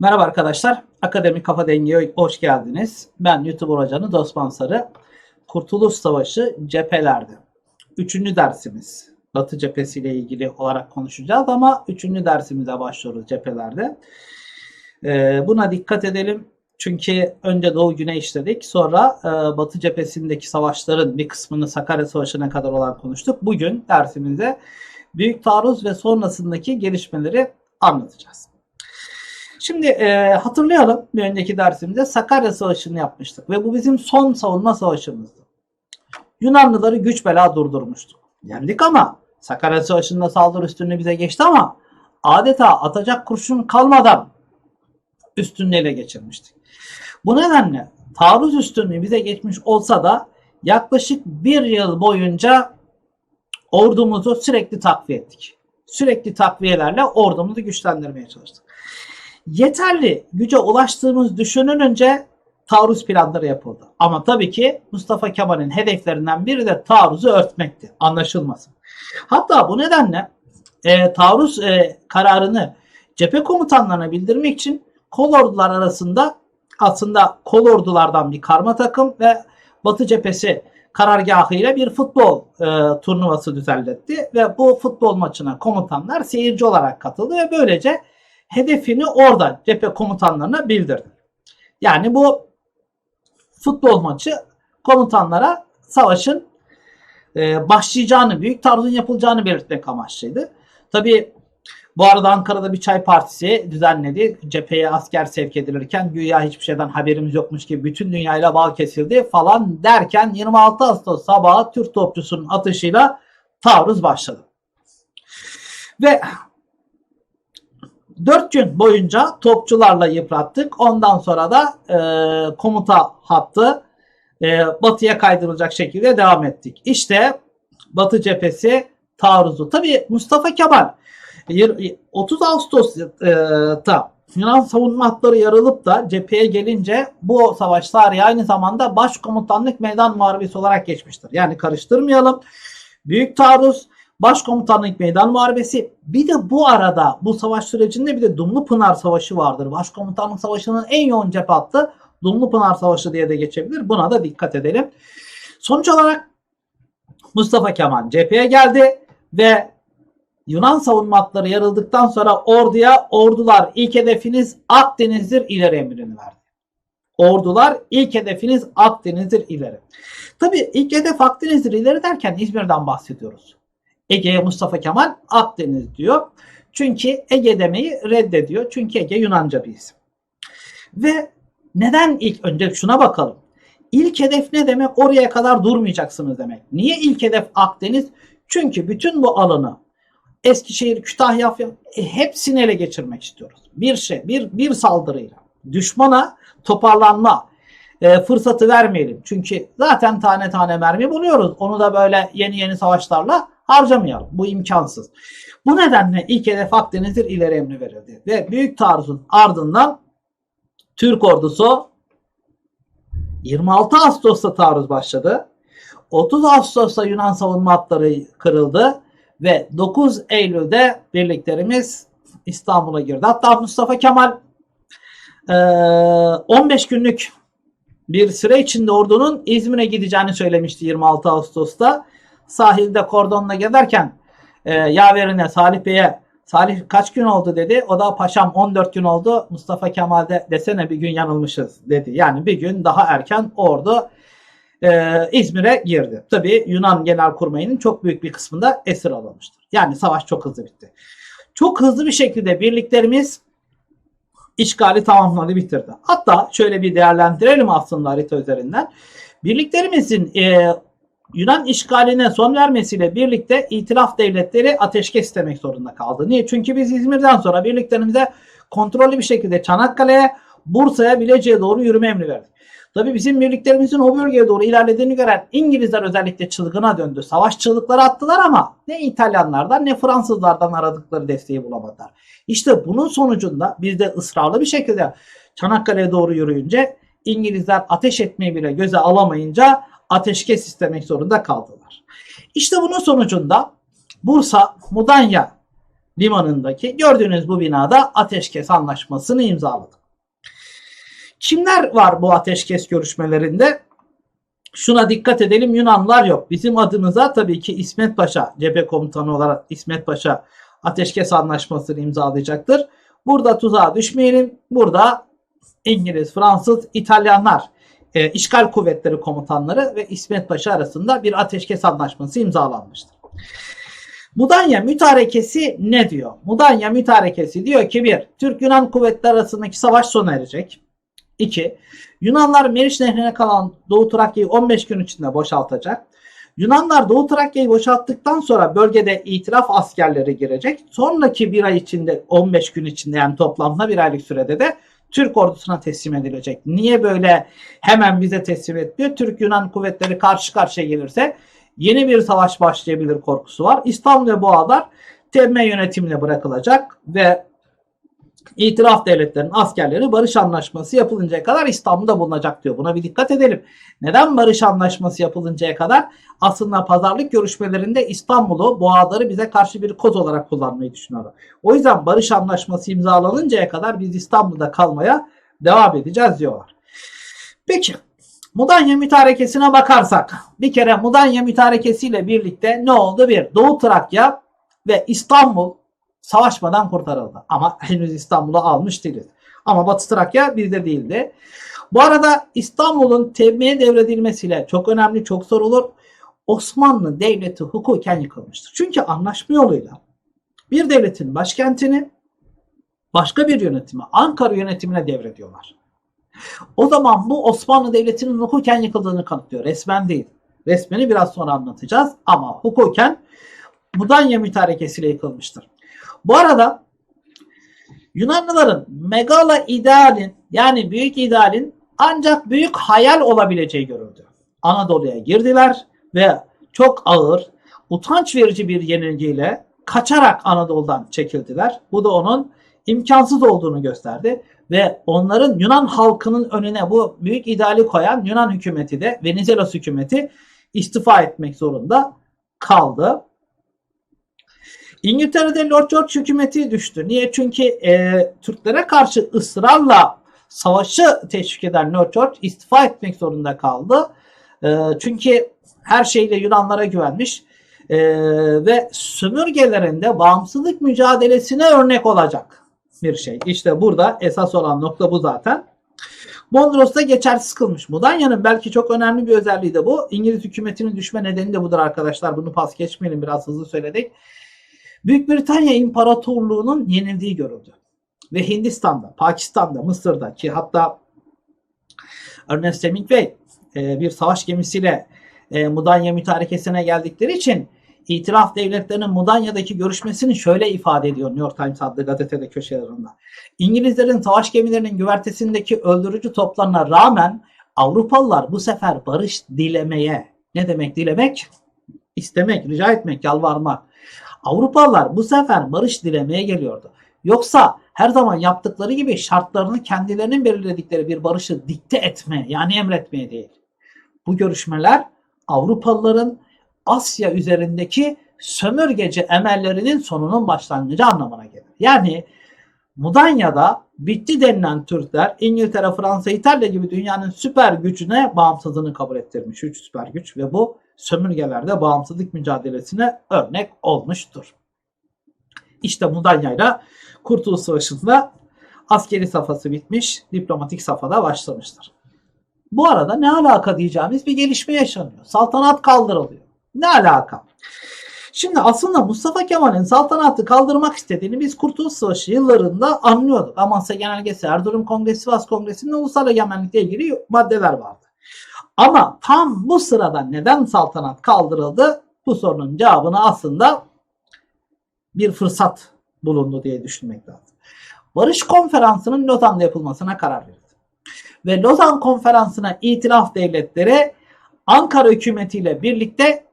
Merhaba arkadaşlar. Akademik Kafa Dengi'ye hoş geldiniz. Ben YouTuber hocanı Osman Sarı. Kurtuluş Savaşı cephelerde. Üçüncü dersimiz. Batı cephesiyle ilgili olarak konuşacağız ama üçüncü dersimize başlıyoruz cephelerde. Ee, buna dikkat edelim. Çünkü önce Doğu Güney işledik. Sonra e, Batı cephesindeki savaşların bir kısmını Sakarya Savaşı'na kadar olan konuştuk. Bugün dersimizde Büyük Taarruz ve sonrasındaki gelişmeleri anlatacağız. Şimdi e, hatırlayalım bir önceki dersimizde Sakarya Savaşı'nı yapmıştık ve bu bizim son savunma savaşımızdı. Yunanlıları güç bela durdurmuştuk. Yendik ama Sakarya Savaşı'nda saldırı üstünlüğü bize geçti ama adeta atacak kurşun kalmadan üstünlüğü ele geçirmiştik. Bu nedenle taarruz üstünlüğü bize geçmiş olsa da yaklaşık bir yıl boyunca ordumuzu sürekli takviye ettik. Sürekli takviyelerle ordumuzu güçlendirmeye çalıştık yeterli güce ulaştığımız düşünülünce taarruz planları yapıldı. Ama tabii ki Mustafa Kemal'in hedeflerinden biri de taarruzu örtmekti. Anlaşılmasın. Hatta bu nedenle e, taarruz e, kararını cephe komutanlarına bildirmek için kol ordular arasında aslında kol ordulardan bir karma takım ve Batı cephesi karargahıyla bir futbol e, turnuvası düzenletti ve bu futbol maçına komutanlar seyirci olarak katıldı ve böylece hedefini orada cephe komutanlarına bildirdi. Yani bu futbol maçı komutanlara savaşın e, başlayacağını, büyük taarruzun yapılacağını belirtmek amaçlıydı. Tabi bu arada Ankara'da bir çay partisi düzenledi. Cepheye asker sevk edilirken güya hiçbir şeyden haberimiz yokmuş gibi bütün dünyayla bağ kesildi falan derken 26 Ağustos sabahı Türk topçusunun atışıyla taarruz başladı. Ve 4 gün boyunca topçularla yıprattık. Ondan sonra da e, komuta hattı e, batıya kaydırılacak şekilde devam ettik. İşte Batı cephesi taarruzu. Tabii Mustafa Kemal 30 Ağustos'ta Yunan savunma hatları yarılıp da cepheye gelince bu savaş tarihi aynı zamanda başkomutanlık meydan muharebesi olarak geçmiştir. Yani karıştırmayalım. Büyük taarruz Başkomutanlık Meydan Muharebesi. Bir de bu arada bu savaş sürecinde bir de Dumlu Pınar Savaşı vardır. Başkomutanlık Savaşı'nın en yoğun cephe hattı Dumlu Pınar Savaşı diye de geçebilir. Buna da dikkat edelim. Sonuç olarak Mustafa Kemal cepheye geldi ve Yunan savunma hatları yarıldıktan sonra orduya ordular ilk hedefiniz Akdeniz'dir ileri emrini verdi. Ordular ilk hedefiniz Akdeniz'dir ileri. Tabi ilk hedef Akdeniz'dir ileri derken İzmir'den bahsediyoruz. Ege'ye Mustafa Kemal Akdeniz diyor. Çünkü Ege demeyi reddediyor. Çünkü Ege Yunanca bir isim. Ve neden ilk önce şuna bakalım. İlk hedef ne demek? Oraya kadar durmayacaksınız demek. Niye ilk hedef Akdeniz? Çünkü bütün bu alanı Eskişehir, Kütahya, Afyon e, hepsini ele geçirmek istiyoruz. Bir şey, bir bir saldırıyla. Düşmana toparlanma e, fırsatı vermeyelim. Çünkü zaten tane tane mermi buluyoruz. Onu da böyle yeni yeni savaşlarla harcamayalım. Bu imkansız. Bu nedenle ilk hedef Akdeniz'dir ileri emri verildi. Ve büyük taarruzun ardından Türk ordusu 26 Ağustos'ta taarruz başladı. 30 Ağustos'ta Yunan savunma hatları kırıldı ve 9 Eylül'de birliklerimiz İstanbul'a girdi. Hatta Mustafa Kemal 15 günlük bir süre içinde ordunun İzmir'e gideceğini söylemişti 26 Ağustos'ta sahilde kordonla gezerken e, yaverine Salih Bey'e Salih kaç gün oldu dedi. O da paşam 14 gün oldu. Mustafa Kemal de desene bir gün yanılmışız dedi. Yani bir gün daha erken ordu e, İzmir'e girdi. Tabi Yunan Genelkurmayı'nın çok büyük bir kısmında esir alınmıştır. Yani savaş çok hızlı bitti. Çok hızlı bir şekilde birliklerimiz işgali tamamladı bitirdi. Hatta şöyle bir değerlendirelim aslında harita üzerinden. Birliklerimizin e, Yunan işgaline son vermesiyle birlikte itiraf devletleri ateşkes istemek zorunda kaldı. Niye? Çünkü biz İzmir'den sonra birliklerimize kontrollü bir şekilde Çanakkale'ye, Bursa'ya, Bilecik'e doğru yürüme emri verdik. Tabii bizim birliklerimizin o bölgeye doğru ilerlediğini gören İngilizler özellikle çılgına döndü. Savaş çığlıkları attılar ama ne İtalyanlardan ne Fransızlardan aradıkları desteği bulamadılar. İşte bunun sonucunda biz de ısrarlı bir şekilde Çanakkale'ye doğru yürüyünce İngilizler ateş etmeyi bile göze alamayınca ateşkes istemek zorunda kaldılar. İşte bunun sonucunda Bursa, Mudanya limanındaki gördüğünüz bu binada ateşkes anlaşmasını imzaladı. Kimler var bu ateşkes görüşmelerinde? Şuna dikkat edelim Yunanlar yok. Bizim adımıza tabii ki İsmet Paşa cephe komutanı olarak İsmet Paşa ateşkes anlaşmasını imzalayacaktır. Burada tuzağa düşmeyelim. Burada İngiliz, Fransız, İtalyanlar e, işgal kuvvetleri komutanları ve İsmet Paşa arasında bir ateşkes anlaşması imzalanmıştır. Mudanya mütarekesi ne diyor? Mudanya mütarekesi diyor ki bir, Türk-Yunan kuvvetleri arasındaki savaş sona erecek. 2. Yunanlar Meriç Nehri'ne kalan Doğu Trakya'yı 15 gün içinde boşaltacak. Yunanlar Doğu Trakya'yı boşalttıktan sonra bölgede itiraf askerleri girecek. Sonraki bir ay içinde 15 gün içinde yani toplamda bir aylık sürede de Türk ordusuna teslim edilecek. Niye böyle hemen bize teslim etmiyor? Türk-Yunan kuvvetleri karşı karşıya gelirse yeni bir savaş başlayabilir korkusu var. İstanbul ve Boğalar TM yönetimine bırakılacak ve itiraf devletlerinin askerleri barış anlaşması yapılıncaya kadar İstanbul'da bulunacak diyor. Buna bir dikkat edelim. Neden barış anlaşması yapılıncaya kadar? Aslında pazarlık görüşmelerinde İstanbul'u, Boğaları bize karşı bir koz olarak kullanmayı düşünüyorlar. O yüzden barış anlaşması imzalanıncaya kadar biz İstanbul'da kalmaya devam edeceğiz diyorlar. Peki Mudanya mütarekesine bakarsak bir kere Mudanya mütarekesiyle birlikte ne oldu? Bir Doğu Trakya ve İstanbul savaşmadan kurtarıldı. Ama henüz İstanbul'u almış değiliz. Ama Batı Trakya bizde değildi. Bu arada İstanbul'un TB'ye devredilmesiyle çok önemli, çok sorulur. Osmanlı Devleti hukuken yıkılmıştır. Çünkü anlaşma yoluyla bir devletin başkentini başka bir yönetime, Ankara yönetimine devrediyorlar. O zaman bu Osmanlı Devleti'nin hukuken yıkıldığını kanıtlıyor. Resmen değil. Resmini biraz sonra anlatacağız ama hukuken Mudanya mütarekesiyle yıkılmıştır. Bu arada Yunanlıların megala idealin yani büyük idealin ancak büyük hayal olabileceği görüldü. Anadolu'ya girdiler ve çok ağır, utanç verici bir yenilgiyle kaçarak Anadolu'dan çekildiler. Bu da onun imkansız olduğunu gösterdi ve onların Yunan halkının önüne bu büyük ideali koyan Yunan hükümeti de Venizelos hükümeti istifa etmek zorunda kaldı. İngiltere'de Lord George hükümeti düştü. Niye? Çünkü e, Türklere karşı ısrarla savaşı teşvik eden Lord George istifa etmek zorunda kaldı. E, çünkü her şeyle Yunanlara güvenmiş e, ve sömürgelerinde bağımsızlık mücadelesine örnek olacak bir şey. İşte burada esas olan nokta bu zaten. Mondros'ta geçersiz kılmış. Mudanya'nın belki çok önemli bir özelliği de bu. İngiliz hükümetinin düşme nedeni de budur arkadaşlar. Bunu pas geçmeyelim biraz hızlı söyledik. Büyük Britanya İmparatorluğu'nun yenildiği görüldü. Ve Hindistan'da, Pakistan'da, Mısır'da ki hatta Ernest Hemingway e, bir savaş gemisiyle e, Mudanya mütarekesine geldikleri için itiraf devletlerinin Mudanya'daki görüşmesini şöyle ifade ediyor New York Times adlı gazetede köşelerinde. İngilizlerin savaş gemilerinin güvertesindeki öldürücü toplarına rağmen Avrupalılar bu sefer barış dilemeye, ne demek dilemek? İstemek, rica etmek, yalvarmak. Avrupalılar bu sefer barış dilemeye geliyordu. Yoksa her zaman yaptıkları gibi şartlarını kendilerinin belirledikleri bir barışı dikte etme yani emretmeye değil. Bu görüşmeler Avrupalıların Asya üzerindeki sömürgeci emellerinin sonunun başlangıcı anlamına gelir. Yani Mudanya'da bitti denilen Türkler İngiltere, Fransa, İtalya gibi dünyanın süper gücüne bağımsızlığını kabul ettirmiş. Üç süper güç ve bu sömürgelerde bağımsızlık mücadelesine örnek olmuştur. İşte Mudanya'yla Kurtuluş Savaşı'nda askeri safhası bitmiş, diplomatik safhada başlamıştır. Bu arada ne alaka diyeceğimiz bir gelişme yaşanıyor. Saltanat kaldırılıyor. Ne alaka? Şimdi aslında Mustafa Kemal'in saltanatı kaldırmak istediğini biz Kurtuluş Savaşı yıllarında anlıyorduk. Amasya Genelgesi, Erzurum Kongresi, Sivas Kongresi'nde ulusal egemenlikle ilgili maddeler vardı. Ama tam bu sırada neden saltanat kaldırıldı? Bu sorunun cevabını aslında bir fırsat bulundu diye düşünmek lazım. Barış Konferansı'nın Lozan'da yapılmasına karar verildi. Ve Lozan Konferansı'na itilaf devletleri Ankara hükümetiyle birlikte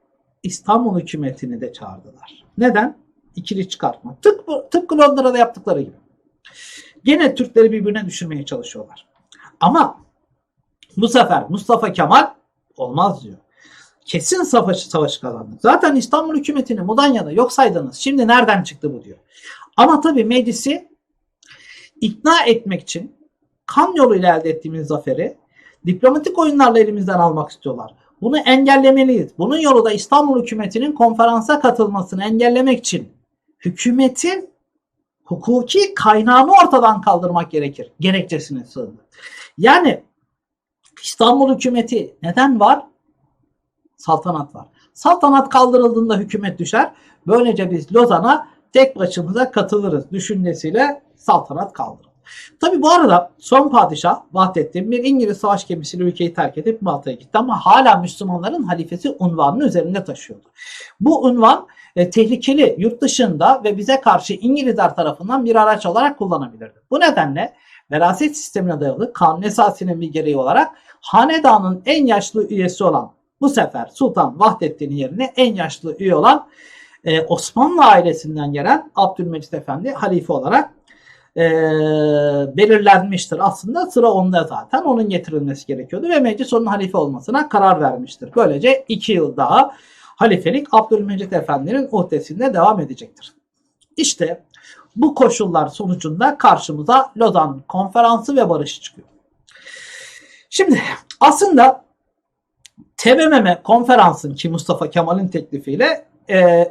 İstanbul hükümetini de çağırdılar. Neden? İkili çıkartma. Tıpkı, tıpkı Londra'da yaptıkları gibi. Gene Türkleri birbirine düşürmeye çalışıyorlar. Ama bu sefer Mustafa Kemal olmaz diyor. kesin savaşı savaşı kazandık. Zaten İstanbul hükümetini Mudanya'da yok saydınız. Şimdi nereden çıktı bu diyor. Ama tabii meclisi ikna etmek için kan yoluyla elde ettiğimiz zaferi diplomatik oyunlarla elimizden almak istiyorlar. Bunu engellemeliyiz. Bunun yolu da İstanbul hükümetinin konferansa katılmasını engellemek için hükümetin hukuki kaynağını ortadan kaldırmak gerekir. Gerekçesine sığındı. Yani İstanbul hükümeti neden var? Saltanat var. Saltanat kaldırıldığında hükümet düşer. Böylece biz Lozan'a tek başımıza katılırız düşüncesiyle saltanat kaldırıldı. Tabi bu arada son padişah Vahdettin bir İngiliz savaş gemisiyle ülkeyi terk edip Malta'ya gitti ama hala Müslümanların halifesi unvanını üzerinde taşıyordu. Bu unvan e, tehlikeli yurt dışında ve bize karşı İngilizler tarafından bir araç olarak kullanabilirdi. Bu nedenle veraset sistemine dayalı kanun esasının bir gereği olarak hanedanın en yaşlı üyesi olan bu sefer Sultan Vahdettin'in yerine en yaşlı üye olan e, Osmanlı ailesinden gelen Abdülmecit Efendi halife olarak e, belirlenmiştir. Aslında sıra onda zaten onun getirilmesi gerekiyordu ve meclis onun halife olmasına karar vermiştir. Böylece iki yıl daha halifelik Abdülmecit Efendi'nin uhdesinde devam edecektir. İşte bu koşullar sonucunda karşımıza Lozan Konferansı ve barışı çıkıyor. Şimdi aslında TBMM konferansın ki Mustafa Kemal'in teklifiyle e,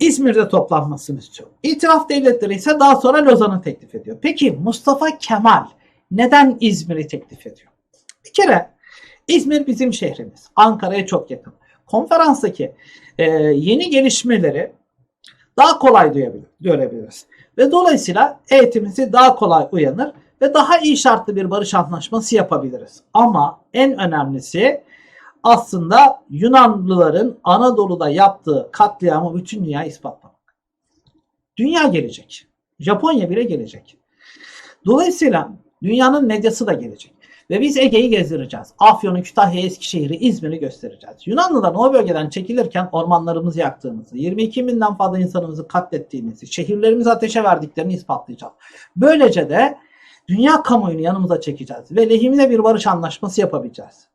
İzmir'de toplanmasını istiyor. İtiraf devletleri ise daha sonra Lozan'ı teklif ediyor. Peki Mustafa Kemal neden İzmir'i teklif ediyor? Bir kere İzmir bizim şehrimiz. Ankara'ya çok yakın. Konferanstaki e, yeni gelişmeleri daha kolay duyabilir, görebiliriz. Ve dolayısıyla eğitimimizi daha kolay uyanır ve daha iyi şartlı bir barış anlaşması yapabiliriz. Ama en önemlisi aslında Yunanlıların Anadolu'da yaptığı katliamı bütün dünya ispatlamak. Dünya gelecek. Japonya bile gelecek. Dolayısıyla dünyanın medyası da gelecek. Ve biz Ege'yi gezdireceğiz. Afyon'u, Kütahya, Eskişehir'i, İzmir'i göstereceğiz. Yunanlıların o bölgeden çekilirken ormanlarımızı yaktığımızı, 22 binden fazla insanımızı katlettiğimizi, şehirlerimizi ateşe verdiklerini ispatlayacağız. Böylece de dünya kamuoyunu yanımıza çekeceğiz ve lehimize bir barış anlaşması yapabileceğiz.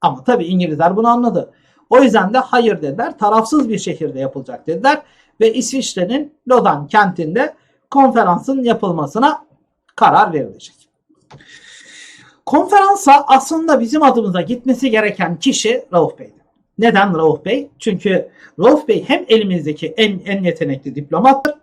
Ama tabii İngilizler bunu anladı. O yüzden de hayır dediler. Tarafsız bir şehirde yapılacak dediler. Ve İsviçre'nin Lozan kentinde konferansın yapılmasına karar verilecek. Konferansa aslında bizim adımıza gitmesi gereken kişi Rauf Bey'di. Neden Rauf Bey? Çünkü Rauf Bey hem elimizdeki en, en yetenekli diplomattır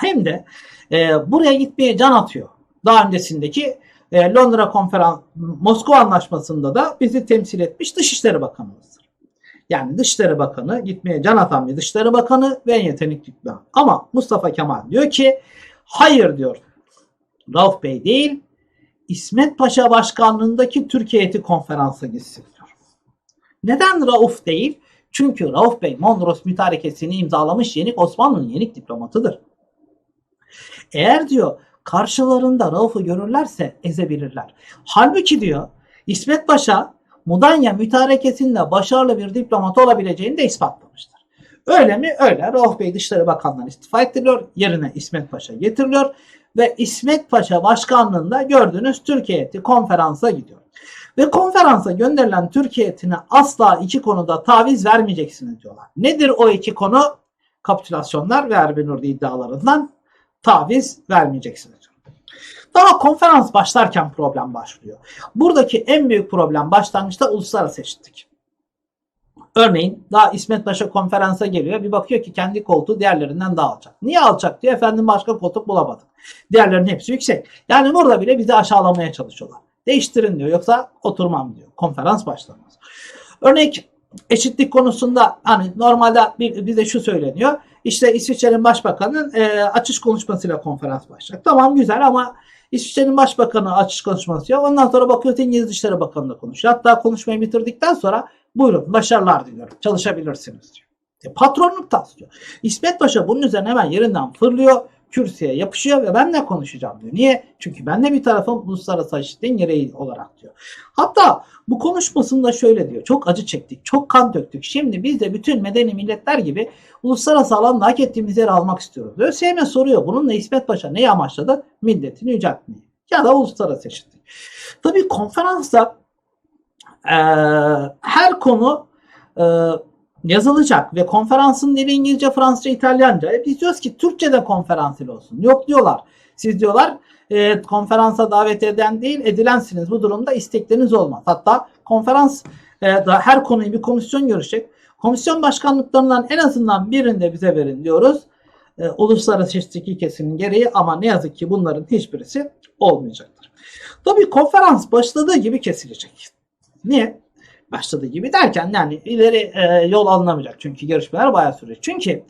hem de e, buraya gitmeye can atıyor. Daha öncesindeki e, Londra konferans Moskova anlaşmasında da bizi temsil etmiş Dışişleri Bakanımızdır. Yani Dışişleri Bakanı gitmeye can atan bir Dışişleri Bakanı ve en yetenekli bir Ama Mustafa Kemal diyor ki hayır diyor. Rauf Bey değil İsmet Paşa başkanlığındaki Türkiye Eti Konferansı gitsin diyor. Neden Rauf değil? Çünkü Rauf Bey Mondros mütarekesini imzalamış Yenik Osmanlı'nın yenik diplomatıdır. Eğer diyor karşılarında Rauf'u görürlerse ezebilirler. Halbuki diyor İsmet Paşa Mudanya mütarekesinde başarılı bir diplomat olabileceğini de ispatlamıştır. Öyle mi? Öyle. Rauf Bey Dışişleri Bakanlığı'ndan istifa ettiriliyor. Yerine İsmet Paşa getiriliyor. Ve İsmet Paşa başkanlığında gördüğünüz Türkiye heyeti konferansa gidiyor. Ve konferansa gönderilen Türkiye asla iki konuda taviz vermeyeceksiniz diyorlar. Nedir o iki konu? Kapitülasyonlar ve Erbil Nurdi iddialarından taviz vermeyeceksiniz. Daha konferans başlarken problem başlıyor. Buradaki en büyük problem başlangıçta uluslararası eşitlik. Örneğin daha İsmet Paşa konferansa geliyor. Bir bakıyor ki kendi koltuğu diğerlerinden daha alçak. Niye alçak diyor. Efendim başka koltuk bulamadık. Diğerlerinin hepsi yüksek. Yani burada bile bizi aşağılamaya çalışıyorlar. Değiştirin diyor. Yoksa oturmam diyor. Konferans başlamaz. Örnek eşitlik konusunda hani normalde bize şu söyleniyor. İşte İsviçre'nin başbakanının e, açış konuşmasıyla konferans başlayacak. Tamam güzel ama İsviçre'nin başbakanı açış konuşması yok. Ondan sonra bakıyoruz İngiliz Dışişleri Bakanı da konuşuyor. Hatta konuşmayı bitirdikten sonra buyurun başarılar diliyorum. Çalışabilirsiniz diyor. E, patronluk taslıyor. İsmet Paşa bunun üzerine hemen yerinden fırlıyor. Kürsüye yapışıyor ve ben ne konuşacağım diyor. Niye? Çünkü ben de bir tarafım uluslararası eşitliğin gereği olarak diyor. Hatta bu konuşmasında şöyle diyor. Çok acı çektik, çok kan döktük. Şimdi biz de bütün medeni milletler gibi uluslararası alanda hak ettiğimiz yeri almak istiyoruz. ÖSYM soruyor. Bununla İsmet Paşa neyi amaçladı? Milletini yüceltmeyi. Ya da uluslararası eşitlik. Tabii konferansta e, her konu e, yazılacak ve konferansın dili İngilizce, Fransızca, İtalyanca. E, biz diyoruz ki Türkçe de konferans dili olsun. Yok diyorlar. Siz diyorlar e, konferansa davet eden değil edilensiniz. Bu durumda istekleriniz olmaz. Hatta konferans e, da her konuyu bir komisyon görüşecek. Komisyon başkanlıklarından en azından birinde bize verin diyoruz. E, uluslararası eşitlik ilkesinin gereği ama ne yazık ki bunların hiçbirisi olmayacaktır. Tabii konferans başladığı gibi kesilecek. Niye? Başladığı gibi derken yani ileri e, yol alınamayacak. Çünkü görüşmeler bayağı sürecek. Çünkü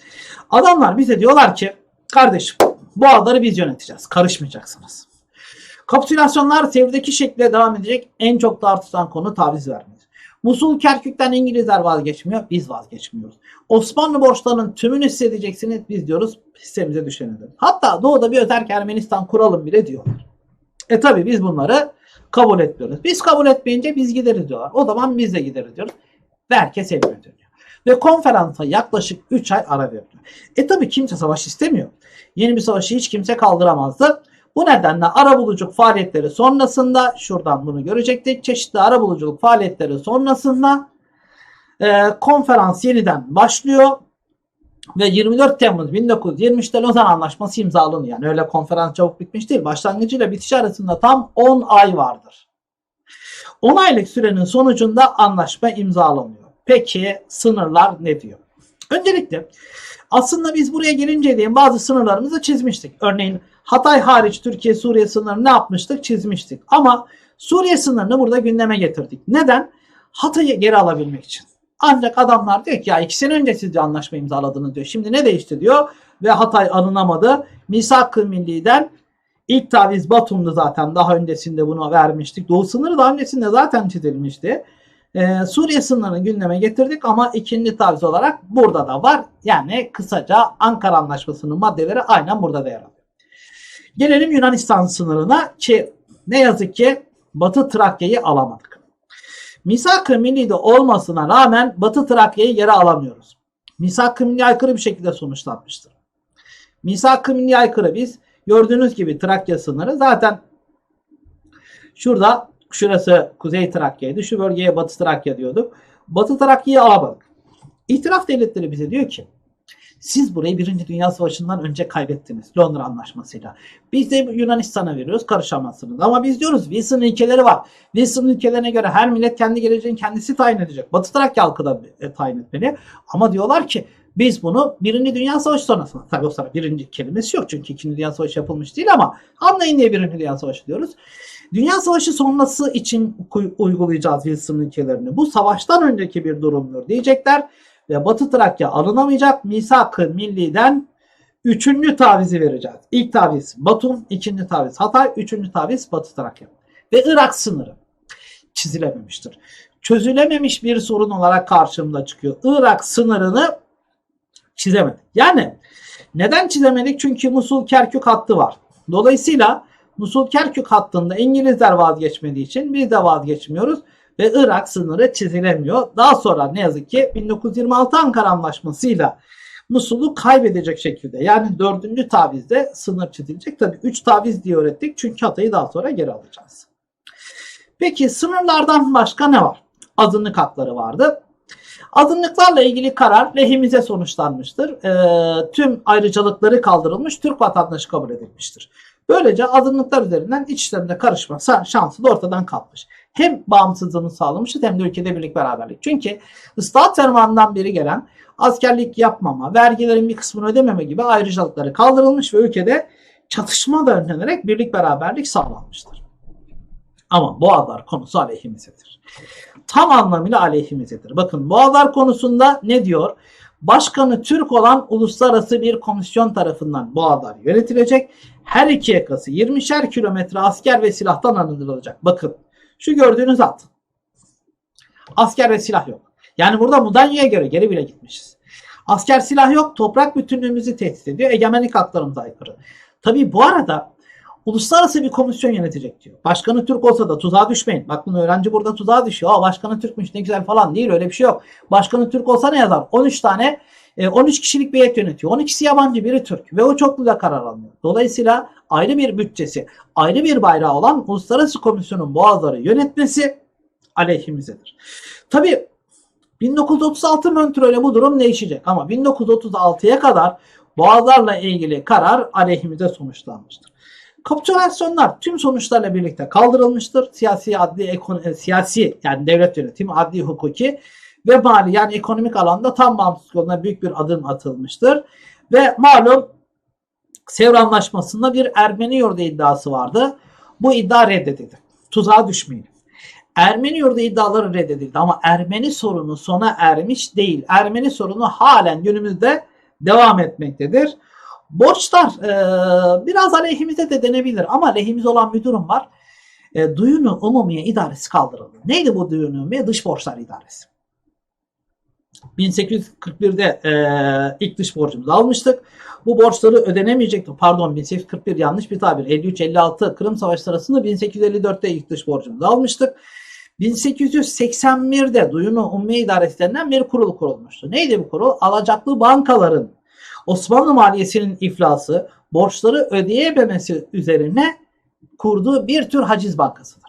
adamlar bize diyorlar ki kardeşim bu adaları biz yöneteceğiz. Karışmayacaksınız. Kapitülasyonlar sevdeki şekilde devam edecek. En çok tartışılan konu taviz vermek. Musul Kerkük'ten İngilizler vazgeçmiyor. Biz vazgeçmiyoruz. Osmanlı borçlarının tümünü hissedeceksiniz. Biz diyoruz hissemize düşenidir. Hatta doğuda bir öterk Ermenistan kuralım bile diyorlar. E tabi biz bunları kabul etmiyoruz. Biz kabul etmeyince biz gideriz diyorlar. O zaman biz de gideriz diyoruz. Ve herkes evine dönüyor. Ve konferansa yaklaşık 3 ay ara veriliyor. E tabi kimse savaş istemiyor. Yeni bir savaşı hiç kimse kaldıramazdı. Bu nedenle arabuluculuk faaliyetleri sonrasında şuradan bunu görecektik. Çeşitli arabuluculuk faaliyetleri sonrasında e, konferans yeniden başlıyor ve 24 Temmuz 1923'te Lozan Anlaşması imzalanıyor. Yani öyle konferans çabuk bitmiş değil. Başlangıcıyla bitişi arasında tam 10 ay vardır. 10 aylık sürenin sonucunda anlaşma imzalanıyor. Peki sınırlar ne diyor? Öncelikle aslında biz buraya gelince diye bazı sınırlarımızı çizmiştik. Örneğin Hatay hariç Türkiye Suriye sınırını ne yapmıştık? Çizmiştik. Ama Suriye sınırını burada gündeme getirdik. Neden? Hatay'ı geri alabilmek için. Ancak adamlar diyor ki ya iki sene önce siz de anlaşma imzaladınız diyor. Şimdi ne değişti diyor ve Hatay alınamadı. Misak-ı Milli'den ilk taviz Batum'du zaten. Daha öncesinde bunu vermiştik. Doğu sınırı daha öncesinde zaten çizilmişti. Ee, Suriye sınırını gündeme getirdik ama ikinci taviz olarak burada da var. Yani kısaca Ankara Anlaşması'nın maddeleri aynen burada da yer alıyor. Gelelim Yunanistan sınırına ki ne yazık ki Batı Trakya'yı alamadık. Misak-ı Milli'de olmasına rağmen Batı Trakya'yı geri alamıyoruz. Misak-ı Milli aykırı bir şekilde sonuçlanmıştır. Misak-ı Milli aykırı biz gördüğünüz gibi Trakya sınırı zaten şurada şurası Kuzey Trakya'ydı. Şu bölgeye Batı Trakya diyorduk. Batı Trakya'yı alamadık. İtiraf devletleri bize diyor ki siz burayı Birinci Dünya Savaşı'ndan önce kaybettiniz Londra Anlaşması'yla. Biz de Yunanistan'a veriyoruz karışamazsınız. Ama biz diyoruz Wilson ülkeleri var. Wilson ülkelerine göre her millet kendi geleceğini kendisi tayin edecek. Batı Trakya halkı da e, tayin etmeli. Ama diyorlar ki biz bunu Birinci Dünya Savaşı sonrasında, tabii o sırada birinci kelimesi yok çünkü İkinci Dünya Savaşı yapılmış değil ama anlayın diye Birinci Dünya Savaşı diyoruz. Dünya Savaşı sonrası için uygulayacağız Wilson ülkelerini. Bu savaştan önceki bir durumdur diyecekler ve Batı Trakya alınamayacak. Misak-ı Milli'den üçüncü tavizi vereceğiz. İlk taviz Batum, ikinci taviz Hatay, üçüncü taviz Batı Trakya. Ve Irak sınırı çizilememiştir. Çözülememiş bir sorun olarak karşımda çıkıyor. Irak sınırını çizemedik. Yani neden çizemedik? Çünkü Musul Kerkük hattı var. Dolayısıyla Musul Kerkük hattında İngilizler vazgeçmediği için biz de vazgeçmiyoruz ve Irak sınırı çizilemiyor. Daha sonra ne yazık ki 1926 Ankara Anlaşması'yla Musul'u kaybedecek şekilde yani dördüncü tavizde sınır çizilecek. Tabi üç taviz diye öğrettik çünkü Hatay'ı daha sonra geri alacağız. Peki sınırlardan başka ne var? Azınlık hakları vardı. Azınlıklarla ilgili karar lehimize sonuçlanmıştır. E, tüm ayrıcalıkları kaldırılmış, Türk vatandaşı kabul edilmiştir. Böylece azınlıklar üzerinden iç işlerine karışma şansı da ortadan kalkmış. Hem bağımsızlığını sağlamışız hem de ülkede birlik beraberlik. Çünkü ıslahat fermanından biri gelen askerlik yapmama, vergilerin bir kısmını ödememe gibi ayrıcalıkları kaldırılmış ve ülkede çatışma da önlenerek birlik beraberlik sağlanmıştır. Ama boğalar konusu aleyhimizedir. Tam anlamıyla aleyhimizedir. Bakın boğalar konusunda ne diyor? Başkanı Türk olan uluslararası bir komisyon tarafından boğalar yönetilecek. Her iki yakası 20'şer kilometre asker ve silahtan arındırılacak. Bakın şu gördüğünüz at. Asker ve silah yok. Yani burada Mudanya'ya göre geri bile gitmişiz. Asker silah yok. Toprak bütünlüğümüzü tehdit ediyor. Egemenlik haklarımıza aykırı. Tabii bu arada uluslararası bir komisyon yönetecek diyor. Başkanı Türk olsa da tuzağa düşmeyin. Bak bunu öğrenci burada tuzağa düşüyor. Aa, başkanı Türkmüş ne güzel falan değil öyle bir şey yok. Başkanı Türk olsa ne yazar? 13 tane 13 kişilik bir heyet yönetiyor. 12'si yabancı biri Türk ve o çokluğuyla karar almıyor. Dolayısıyla ayrı bir bütçesi, ayrı bir bayrağı olan Uluslararası Komisyonun boğazları yönetmesi aleyhimizedir. Tabi 1936 Montreux'le bu durum değişecek ama 1936'ya kadar boğazlarla ilgili karar aleyhimize sonuçlanmıştır. Kapitülasyonlar tüm sonuçlarla birlikte kaldırılmıştır. Siyasi, adli, ekon- siyasi yani devlet yönetimi, adli hukuki ve mali yani ekonomik alanda tam bağımsızlık yoluna büyük bir adım atılmıştır. Ve malum Sevr Anlaşması'nda bir Ermeni yurdu iddiası vardı. Bu iddia reddedildi. Tuzağa düşmeyin. Ermeni yurdu iddiaları reddedildi ama Ermeni sorunu sona ermiş değil. Ermeni sorunu halen günümüzde devam etmektedir. Borçlar e, biraz aleyhimize de denebilir ama lehimize olan bir durum var. E, Duyunu Umumiye İdaresi kaldırıldı. Neydi bu Duyunu Umumiye? Dış Borçlar İdaresi. 1841'de e, ilk dış borcumuzu almıştık. Bu borçları ödenemeyecekti. Pardon 1841 yanlış bir tabir. 53-56 Kırım Savaşı sırasında 1854'te ilk dış borcumuzu almıştık. 1881'de Duyunu Ummiye İdaresi denilen bir kurul kurulmuştu. Neydi bu kurul? Alacaklı bankaların Osmanlı maliyesinin iflası, borçları ödeyememesi üzerine kurduğu bir tür haciz bankasıdır.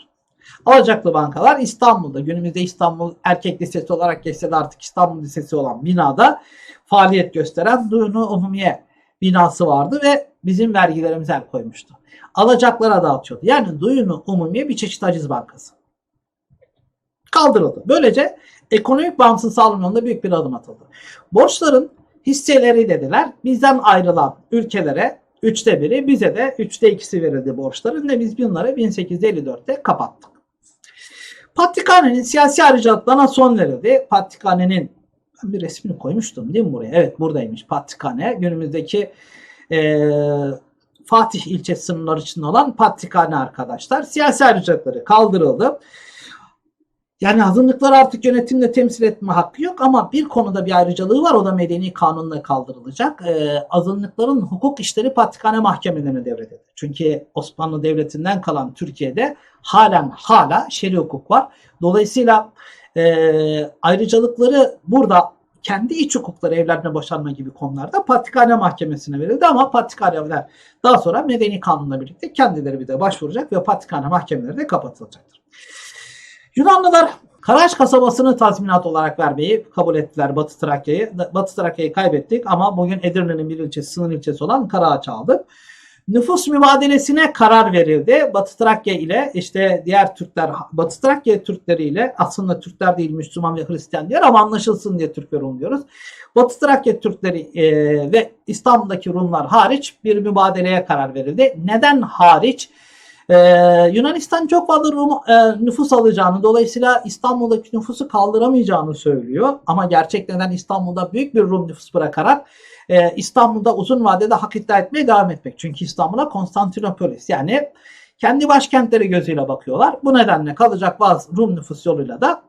Alacaklı bankalar İstanbul'da, günümüzde İstanbul Erkek Lisesi olarak geçse de artık İstanbul Lisesi olan binada faaliyet gösteren Duyunu Umumiye binası vardı ve bizim vergilerimize el koymuştu. Alacaklara dağıtıyordu. Yani Duyunu Umumiye bir çeşit haciz bankası. Kaldırıldı. Böylece ekonomik bağımsız sağlama yolunda büyük bir adım atıldı. Borçların hisseleri dediler. Bizden ayrılan ülkelere üçte biri bize de üçte ikisi verildi borçların ve biz bunları 1854'te kapattık. Patrikhane'nin siyasi ayrıcalıklarına son verildi. Patrikhane'nin ben bir resmini koymuştum değil mi buraya? Evet buradaymış Patrikhane. Günümüzdeki e, Fatih ilçe sınırları içinde olan Patrikhane arkadaşlar. Siyasi ayrıcalıkları kaldırıldı. Yani azınlıklar artık yönetimde temsil etme hakkı yok ama bir konuda bir ayrıcalığı var o da medeni kanunla kaldırılacak. Ee, azınlıkların hukuk işleri patrikhane mahkemelerine devredildi. Çünkü Osmanlı Devleti'nden kalan Türkiye'de halen hala şer'i hukuk var. Dolayısıyla e, ayrıcalıkları burada kendi iç hukukları evlenme boşanma gibi konularda patrikhane mahkemesine verildi ama patrikhaneler daha sonra medeni kanunla birlikte kendileri bir de başvuracak ve patrikhane mahkemeleri de kapatılacaktır. Yunanlılar Karaş kasabasını tazminat olarak vermeyi kabul ettiler Batı Trakya'yı. Batı Trakya'yı kaybettik ama bugün Edirne'nin bir ilçesi, sınır ilçesi olan Karaağaç'ı aldık. Nüfus mübadelesine karar verildi. Batı Trakya ile işte diğer Türkler, Batı Trakya Türkleri ile aslında Türkler değil Müslüman ve Hristiyan diyor ama anlaşılsın diye Türk ve Rum diyoruz. Batı Trakya Türkleri e, ve İstanbul'daki Rumlar hariç bir mübadeleye karar verildi. Neden hariç? Ee, Yunanistan çok fazla Rum e, nüfus alacağını dolayısıyla İstanbul'daki nüfusu kaldıramayacağını söylüyor. Ama gerçek neden İstanbul'da büyük bir Rum nüfus bırakarak e, İstanbul'da uzun vadede hak iddia etmeye devam etmek. Çünkü İstanbul'a Konstantinopolis yani kendi başkentleri gözüyle bakıyorlar. Bu nedenle kalacak bazı Rum nüfus yoluyla da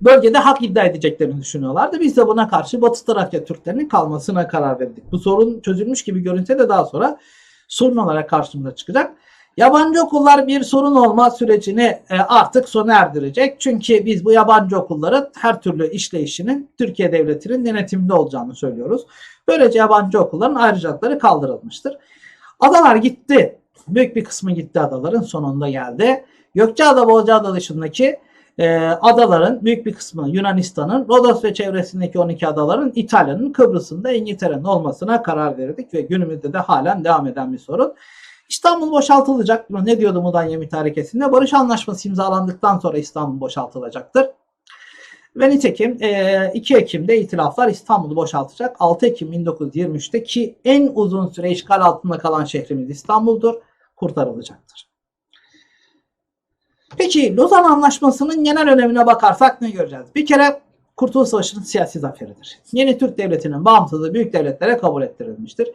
bölgede hak iddia edeceklerini düşünüyorlardı. Biz de buna karşı Batı Trakya Türklerinin kalmasına karar verdik. Bu sorun çözülmüş gibi görünse de daha sonra sorun olarak karşımıza çıkacak. Yabancı okullar bir sorun olma sürecini e, artık sona erdirecek. Çünkü biz bu yabancı okulların her türlü işleyişinin Türkiye Devleti'nin denetiminde olacağını söylüyoruz. Böylece yabancı okulların ayrıcalıkları kaldırılmıştır. Adalar gitti. Büyük bir kısmı gitti adaların sonunda geldi. Gökçeada, Bozcaada dışındaki e, adaların büyük bir kısmı Yunanistan'ın, Rodos ve çevresindeki 12 adaların İtalya'nın, Kıbrıs'ın da İngiltere'nin olmasına karar verdik ve günümüzde de halen devam eden bir sorun. İstanbul boşaltılacak. Ne diyordu Mudanya mütarekesinde? Barış Anlaşması imzalandıktan sonra İstanbul boşaltılacaktır. Ve nitekim 2 Ekim'de itilaflar İstanbul'u boşaltacak. 6 Ekim 1923'te ki en uzun süre işgal altında kalan şehrimiz İstanbul'dur. Kurtarılacaktır. Peki Lozan Anlaşması'nın genel önemine bakarsak ne göreceğiz? Bir kere Kurtuluş Savaşı'nın siyasi zaferidir. Yeni Türk Devleti'nin bağımsızlığı büyük devletlere kabul ettirilmiştir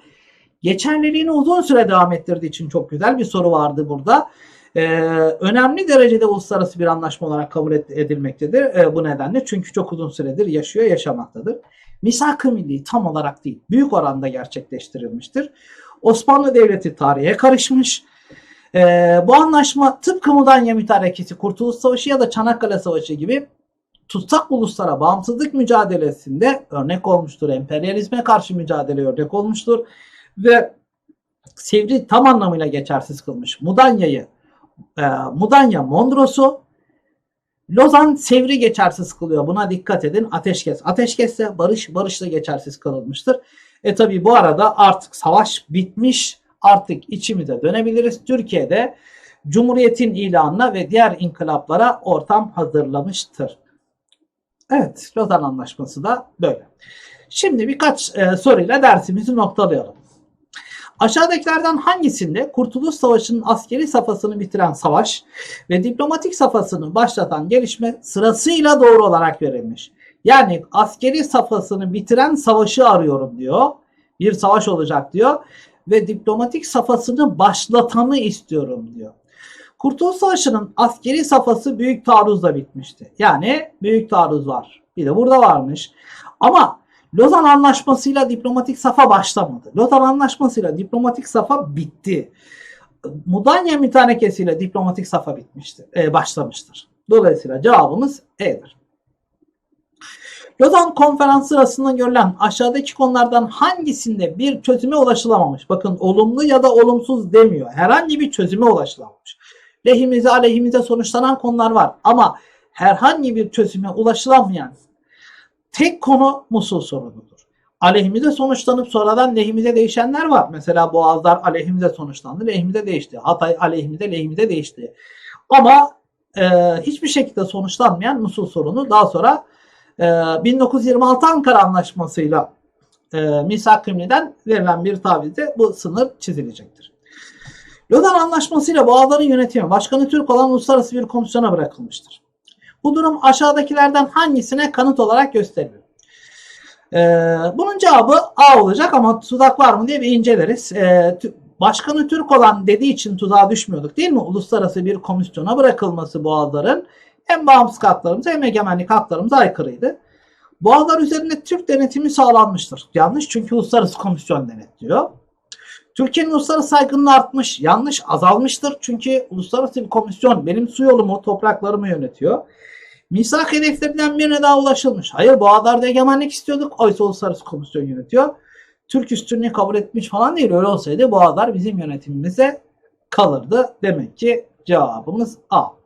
geçerliliğini uzun süre devam ettirdiği için çok güzel bir soru vardı burada. Ee, önemli derecede uluslararası bir anlaşma olarak kabul edilmektedir e, bu nedenle. Çünkü çok uzun süredir yaşıyor, yaşamaktadır. Misak-ı Milli tam olarak değil, büyük oranda gerçekleştirilmiştir. Osmanlı Devleti tarihe karışmış. Ee, bu anlaşma tıpkı Mudanya Mütarekesi, Kurtuluş Savaşı ya da Çanakkale Savaşı gibi tutsak uluslara bağımsızlık mücadelesinde örnek olmuştur. Emperyalizme karşı mücadele örnek olmuştur ve Sevri tam anlamıyla geçersiz kılmış. Mudanya'yı, e, Mudanya Mondros'u Lozan Sevri geçersiz kılıyor. Buna dikkat edin. Ateşkes. Ateşkesle barış, barış da geçersiz kılınmıştır. E tabi bu arada artık savaş bitmiş. Artık içimize dönebiliriz. Türkiye'de Cumhuriyet'in ilanına ve diğer inkılaplara ortam hazırlamıştır. Evet, Lozan Anlaşması da böyle. Şimdi birkaç e, soruyla dersimizi noktalayalım. Aşağıdakilerden hangisinde Kurtuluş Savaşı'nın askeri safhasını bitiren savaş ve diplomatik safhasını başlatan gelişme sırasıyla doğru olarak verilmiş? Yani askeri safhasını bitiren savaşı arıyorum diyor. Bir savaş olacak diyor ve diplomatik safhasını başlatanı istiyorum diyor. Kurtuluş Savaşı'nın askeri safhası büyük taarruzla bitmişti. Yani büyük taarruz var. Bir de burada varmış. Ama Lozan Anlaşması'yla diplomatik safa başlamadı. Lozan Anlaşması'yla diplomatik safa bitti. Mudanya mütarekesiyle diplomatik safa bitmiştir, e, başlamıştır. Dolayısıyla cevabımız E'dir. Lozan konferansı sırasında görülen aşağıdaki konulardan hangisinde bir çözüme ulaşılamamış? Bakın olumlu ya da olumsuz demiyor. Herhangi bir çözüme ulaşılamamış. Lehimize aleyhimize sonuçlanan konular var ama herhangi bir çözüme ulaşılamayan tek konu Musul sorunudur. Aleyhimize sonuçlanıp sonradan lehimize değişenler var. Mesela Boğazlar aleyhimize sonuçlandı, lehimize değişti. Hatay aleyhimize, lehimize değişti. Ama e, hiçbir şekilde sonuçlanmayan Musul sorunu daha sonra e, 1926 Ankara Anlaşması'yla e, Misak Kımli'den verilen bir tavizde bu sınır çizilecektir. Lozan Anlaşması'yla Boğazların yönetimi Başkanı Türk olan uluslararası bir komisyona bırakılmıştır. Bu durum aşağıdakilerden hangisine kanıt olarak gösterilir? Ee, bunun cevabı A olacak ama tuzak var mı diye bir inceleriz. Ee, Başkanı Türk olan dediği için tuzağa düşmüyorduk değil mi? Uluslararası bir komisyona bırakılması Boğazların hem bağımsız haklarımıza hem egemenlik haklarımıza aykırıydı. Boğazlar üzerinde Türk denetimi sağlanmıştır. Yanlış çünkü uluslararası komisyon denetliyor. Türkiye'nin uluslararası saygınlığı artmış. Yanlış azalmıştır. Çünkü uluslararası bir komisyon benim su yolumu, topraklarımı yönetiyor. Misak hedeflerinden birine daha ulaşılmış. Hayır boğalarda egemenlik istiyorduk. Oysa uluslararası komisyon yönetiyor. Türk üstünlüğü kabul etmiş falan değil. Öyle olsaydı boğalar bizim yönetimimize kalırdı. Demek ki cevabımız A.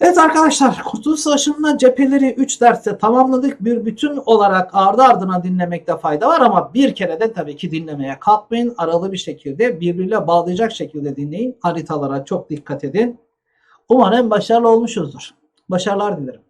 Evet arkadaşlar Kurtuluş Savaşı'nda cepheleri 3 derste tamamladık. Bir bütün olarak ardı ardına dinlemekte fayda var ama bir kere de tabii ki dinlemeye kalkmayın. Aralı bir şekilde birbiriyle bağlayacak şekilde dinleyin. Haritalara çok dikkat edin. Umarım başarılı olmuşuzdur. Başarılar dilerim.